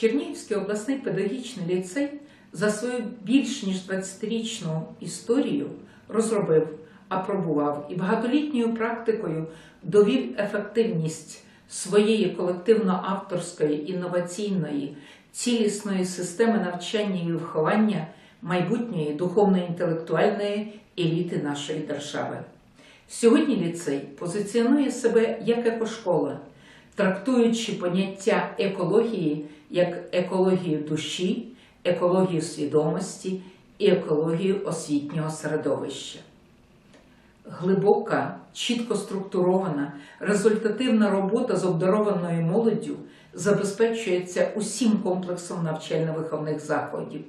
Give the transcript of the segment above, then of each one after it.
Чернігівський обласний педагогічний ліцей за свою більш ніж 20-річну історію розробив, апробував і багатолітньою практикою довів ефективність своєї колективно-авторської, інноваційної, цілісної системи навчання і виховання майбутньої духовно-інтелектуальної еліти нашої держави. Сьогодні ліцей позиціонує себе як екошкола, трактуючи поняття екології як екологію душі, екологію свідомості і екологію освітнього середовища. Глибока, чітко структурована, результативна робота з обдарованою молоддю забезпечується усім комплексом навчально-виховних заходів,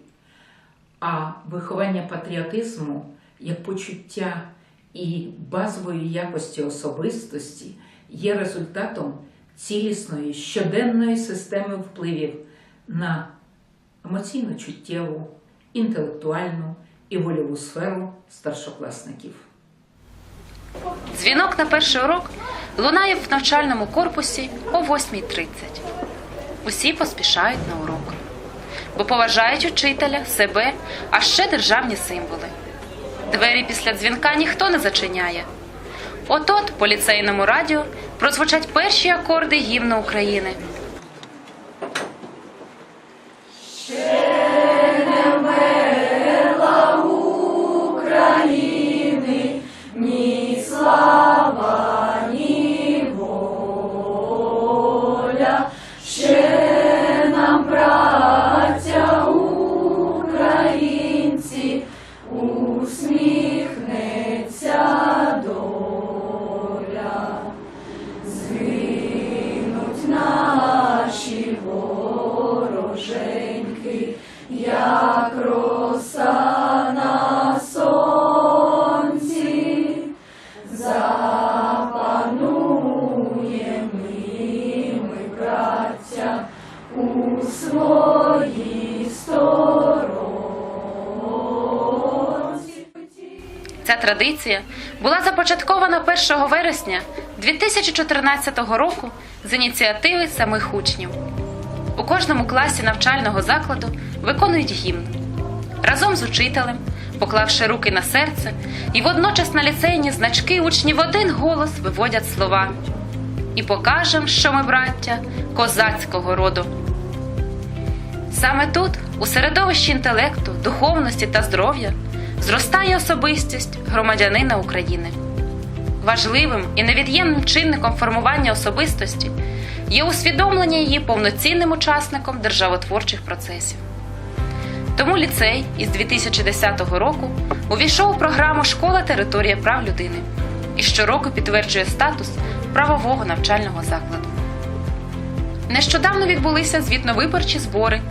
а виховання патріотизму як почуття і базової якості особистості є результатом цілісної щоденної системи впливів на емоційно чуттєву, інтелектуальну і вольову сферу старшокласників. Дзвінок на перший урок лунає в навчальному корпусі о 8.30. Усі поспішають на урок, бо поважають учителя, себе, а ще державні символи. Двері після дзвінка ніхто не зачиняє. От-от по ліцейному радіо прозвучать перші акорди гімну України. Традиція була започаткована 1 вересня 2014 року з ініціативи самих учнів. У кожному класі навчального закладу виконують гімн разом з учителем, поклавши руки на серце, і водночас на ліцейні значки учні в один голос виводять слова. І покажем, що ми браття козацького роду. Саме тут, у середовищі інтелекту, духовності та здоров'я, зростає особистість громадянина України. Важливим і невід'ємним чинником формування особистості є усвідомлення її повноцінним учасником державотворчих процесів. Тому ліцей із 2010 року увійшов у програму Школа територія прав людини і щороку підтверджує статус правового навчального закладу. Нещодавно відбулися звітно-виборчі збори,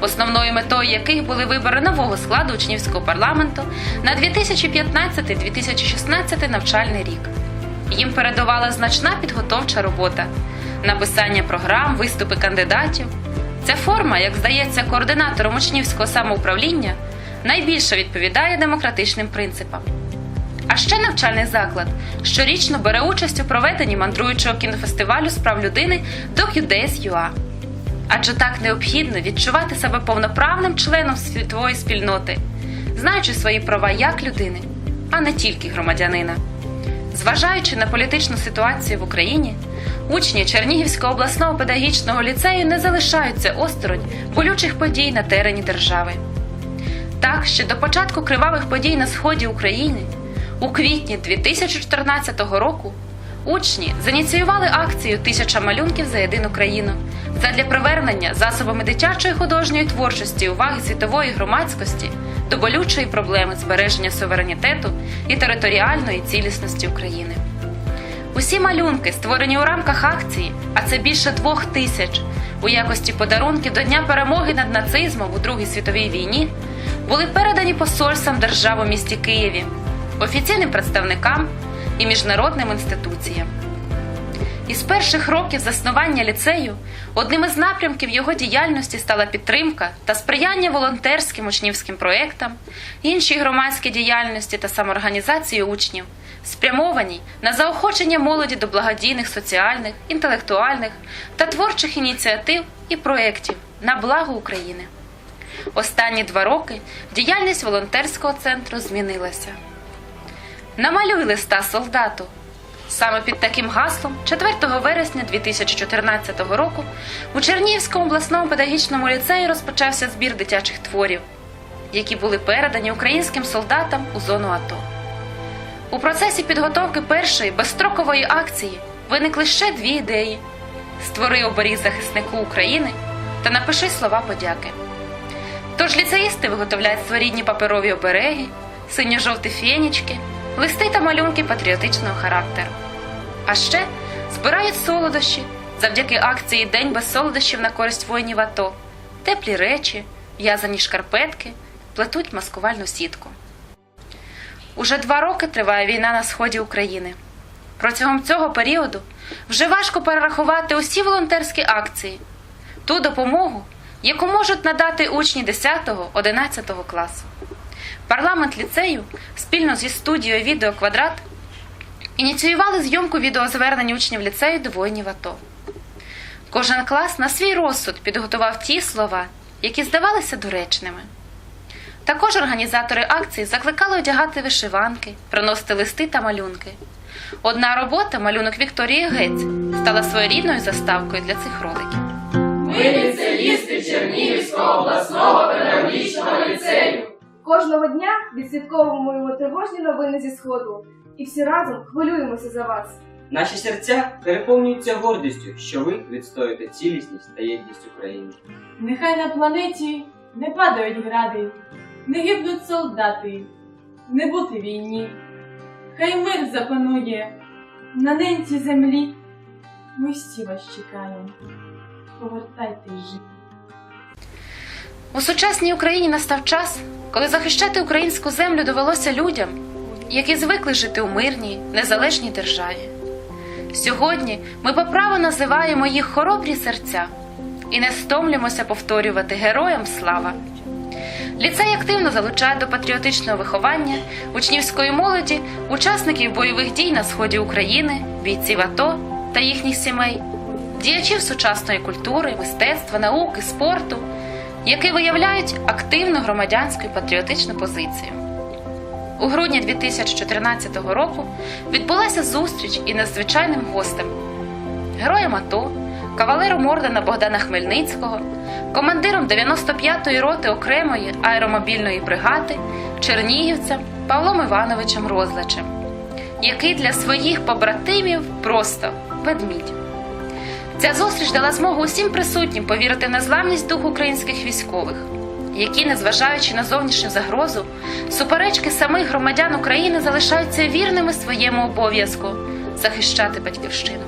основною метою яких були вибори нового складу учнівського парламенту на 2015-2016 навчальний рік. Їм передувала значна підготовча робота, написання програм, виступи кандидатів. Ця форма, як здається, координатором учнівського самоуправління найбільше відповідає демократичним принципам. А ще навчальний заклад щорічно бере участь у проведенні мандруючого кінофестивалю з прав людини DocuDays.ua. Адже так необхідно відчувати себе повноправним членом світової спільноти, знаючи свої права як людини, а не тільки громадянина. Зважаючи на політичну ситуацію в Україні, учні Чернігівського обласного педагогічного ліцею не залишаються осторонь болючих подій на терені держави. Так, ще до початку кривавих подій на сході України, у квітні 2014 року, учні зініціювали акцію Тисяча малюнків за єдину країну задля привернення засобами дитячої художньої творчості уваги світової громадськості до болючої проблеми збереження суверенітету і територіальної цілісності України. Усі малюнки, створені у рамках акції, а це більше двох тисяч, у якості подарунків до Дня перемоги над нацизмом у Другій світовій війні, були передані посольствам держав у місті Києві, офіційним представникам і міжнародним інституціям. Із перших років заснування ліцею одним із напрямків його діяльності стала підтримка та сприяння волонтерським учнівським проєктам, іншій громадській діяльності та самоорганізації учнів, спрямованій на заохочення молоді до благодійних соціальних, інтелектуальних та творчих ініціатив і проєктів, на благо України. Останні два роки діяльність волонтерського центру змінилася. Намалюй листа солдату. Саме під таким гаслом 4 вересня 2014 року у Чернігівському обласному педагогічному ліцеї розпочався збір дитячих творів, які були передані українським солдатам у зону АТО. У процесі підготовки першої безстрокової акції виникли ще дві ідеї: створи оберіг захиснику України та напиши слова подяки. Тож ліцеїсти виготовляють своєрідні паперові обереги, синьо-жовті фенічки, листи та малюнки патріотичного характеру. А ще збирають солодощі завдяки акції День без солодощів на користь воїнів АТО, теплі речі, в'язані шкарпетки, плетуть маскувальну сітку. Уже два роки триває війна на сході України. Протягом цього періоду вже важко перерахувати усі волонтерські акції, ту допомогу, яку можуть надати учні 10-11 класу. Парламент ліцею спільно зі студією Відео Квадрат ініціювали зйомку відеозвернень учнів ліцею до воїнів АТО. Кожен клас на свій розсуд підготував ті слова, які здавалися доречними. Також організатори акції закликали одягати вишиванки, приносити листи та малюнки. Одна робота, малюнок Вікторії Гець, стала своєрідною заставкою для цих роликів. Ми ліцеїсти Чернігівського обласного педагогічного ліцею. Кожного дня відслідковуємо тривожні новини зі сходу, і всі разом хвилюємося за вас. Наші серця переповнюються гордістю, що ви відстоюєте цілісність та єдність України. Нехай на планеті не падають гради, не гибнуть солдати, не бути війні. Хай мир запанує на ненці землі. Ми всі вас чекаємо. Повертайтесь живі. У сучасній Україні настав час, коли захищати українську землю довелося людям, які звикли жити у мирній, незалежній державі. Сьогодні ми по праву називаємо їх хоробрі серця і не стомлюємося повторювати героям слава. Ліцей активно залучає до патріотичного виховання учнівської молоді, учасників бойових дій на сході України, бійців АТО та їхніх сімей, діячів сучасної культури, мистецтва, науки, спорту, які виявляють активну громадянську і патріотичну позицію. У грудні 2014 року відбулася зустріч із надзвичайним гостем, героєм АТО, кавалером ордена Богдана Хмельницького, командиром 95-ї роти окремої аеромобільної бригади, чернігівцем Павлом Івановичем Розлачем, який для своїх побратимів просто ведмідь. Ця зустріч дала змогу усім присутнім повірити в незламність духу українських військових, які, незважаючи на зовнішню загрозу, суперечки самих громадян України залишаються вірними своєму обов'язку захищати батьківщину.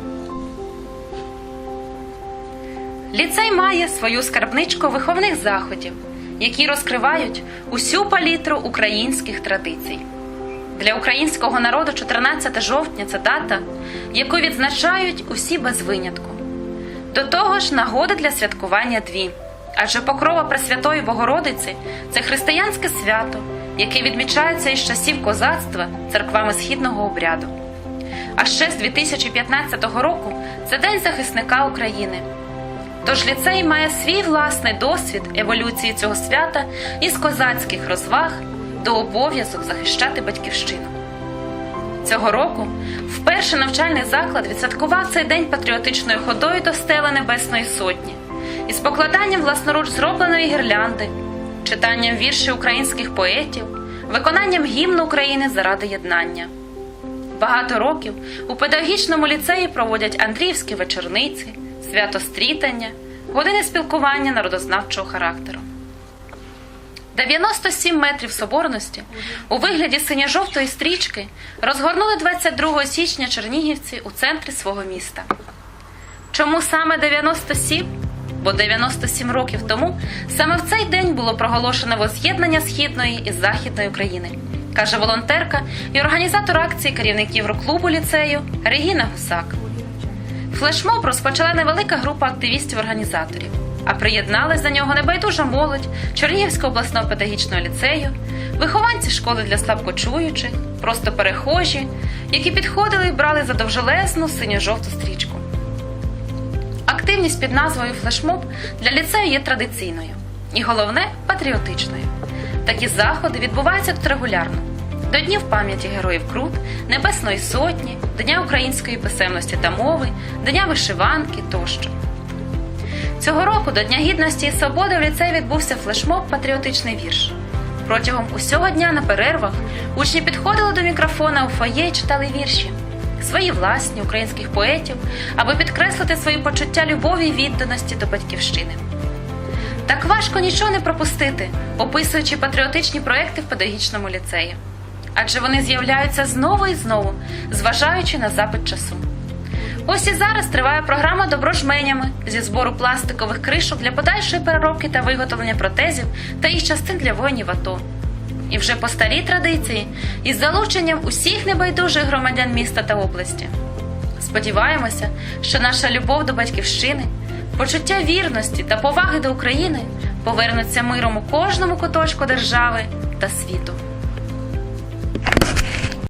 Ліцей має свою скарбничку виховних заходів, які розкривають усю палітру українських традицій. Для українського народу 14 жовтня це дата, яку відзначають усі без винятку. До того ж, нагоди для святкування дві. Адже покрова Пресвятої Богородиці це християнське свято, яке відмічається із часів козацтва церквами східного обряду. А ще з 2015 року це День захисника України. Тож ліцей має свій власний досвід еволюції цього свята із козацьких розваг до обов'язок захищати батьківщину. Цього року вперше навчальний заклад відсвяткував цей день патріотичною ходою до стели Небесної Сотні із покладанням власноруч зробленої гірлянди, читанням віршів українських поетів, виконанням гімну України заради єднання. Багато років у педагогічному ліцеї проводять Андріївські вечорниці, свято стрітання, години спілкування народознавчого характеру. 97 метрів соборності у вигляді синьо-жовтої стрічки розгорнули 22 січня чернігівці у центрі свого міста. Чому саме 97? Бо 97 років тому саме в цей день було проголошено воз'єднання східної і західної України, каже волонтерка і організатор акції керівників клубу ліцею Регіна Гусак. Флешмоб розпочала невелика група активістів-організаторів, а приєдналась до нього небайдужа молодь Чернігівського обласного педагогічного ліцею, вихованці школи для слабкочуючих, просто перехожі, які підходили і брали за довжелезну синьо-жовту стрічку. активність під назвою флешмоб для ліцею є традиційною і головне патріотичною. Такі заходи відбуваються тут регулярно. До Днів пам'яті Героїв Крут, Небесної Сотні, Дня української писемності та мови, Дня вишиванки тощо. Цього року до Дня Гідності і Свободи в ліцеї відбувся флешмоб Патріотичний вірш. Протягом усього дня на перервах учні підходили до мікрофона у фоє і читали вірші, свої власні українських поетів, аби підкреслити свої почуття любові і відданості до батьківщини. Так важко нічого не пропустити, описуючи патріотичні проекти в педагогічному ліцеї. Адже вони з'являються знову і знову, зважаючи на запит часу. Ось і зараз триває програма Добро жменями зі збору пластикових кришок для подальшої переробки та виготовлення протезів та їх частин для воїнів АТО. І вже по старій традиції із залученням усіх небайдужих громадян міста та області. Сподіваємося, що наша любов до батьківщини, почуття вірності та поваги до України повернуться миром у кожному куточку держави та світу.